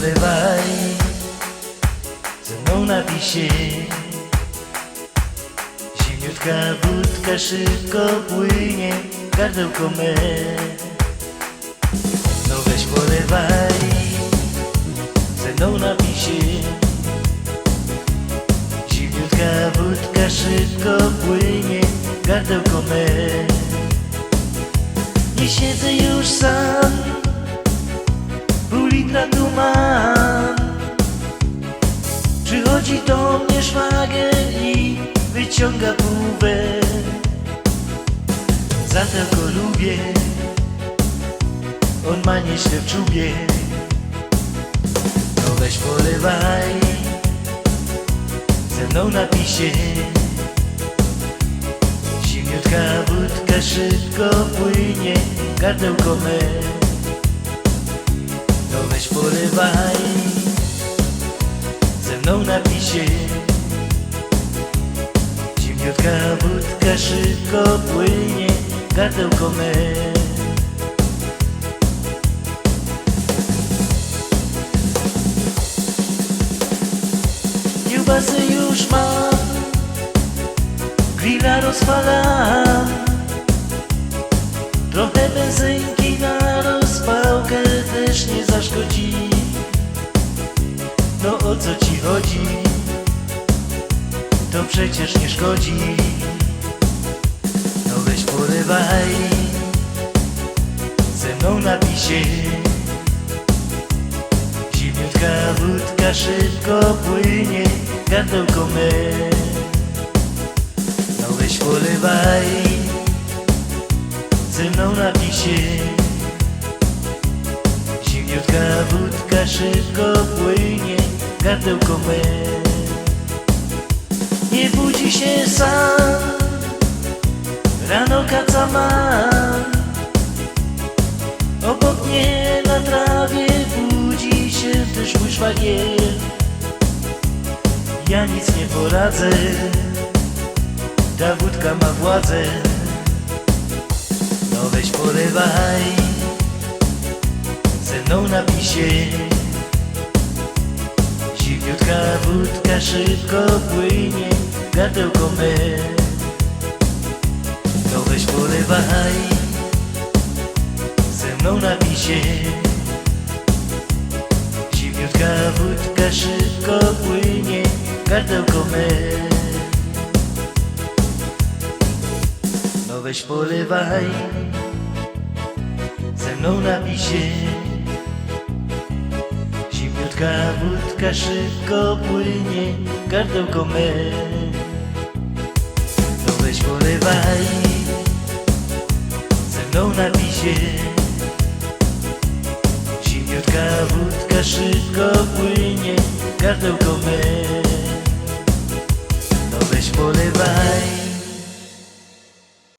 Porywaj. Ze mną napij się. Zimniutka wódka szybko płynie Gardełko me. No weź porywaj. Ze mną napij się. Zimniutka wódka szybko płynie Gardełko me. Nie siedzę już sam. Wyciąga półwę Za to go lubię. On ma nieźle w czubie. No weź polewaj. Ze mną napisie. Zimniutka wódka szybko płynie Gardełko me. No weź polewaj. Ze mną napisie Zimniutka wódka szybko płynie Gardełko me. Kiełbasy już mam Grilla rozpalam Trochę benzynki na rozpałkę też nie zaszkodzi. No o co ci chodzi? To przecież nie szkodzi. No weź polewaj Ze mną napisie Zimniutka wódka szybko płynie Gardełko me No weź polewaj Ze mną napisie Zimniutka wódka szybko płynie Gardełko me Nie budzi się sam. Rano kaca mam Obok mnie na trawie Budzi się też mój szwagier. Ja nic nie poradzę. Ta wódka ma władzę. No weź polewaj ze mną napisie Zimniutka wódka szybko płynie Gardełko me. No weź polewaj Ze mną napisie Zimniutka wódka szybko płynie Gardełko me. No weź polewaj Ze mną napisie Zimniutka wódka szybko płynie Gardełko me. No weź polewaj Ze mną napisie Zimniutka wódka szybko płynie Gardełko me. No weź polewaj